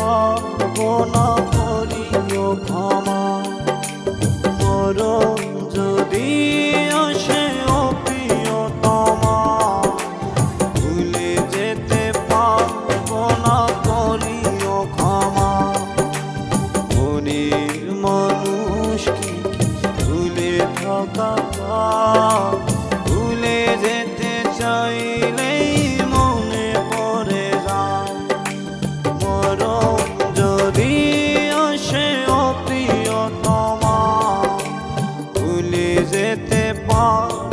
পাবন করিও ক্ষমা। মোর যদি আসে অপ্রিয়তমা ভুলে যেতে পাবন করিও ক্ষমা। মনের মানুষ কি Oh.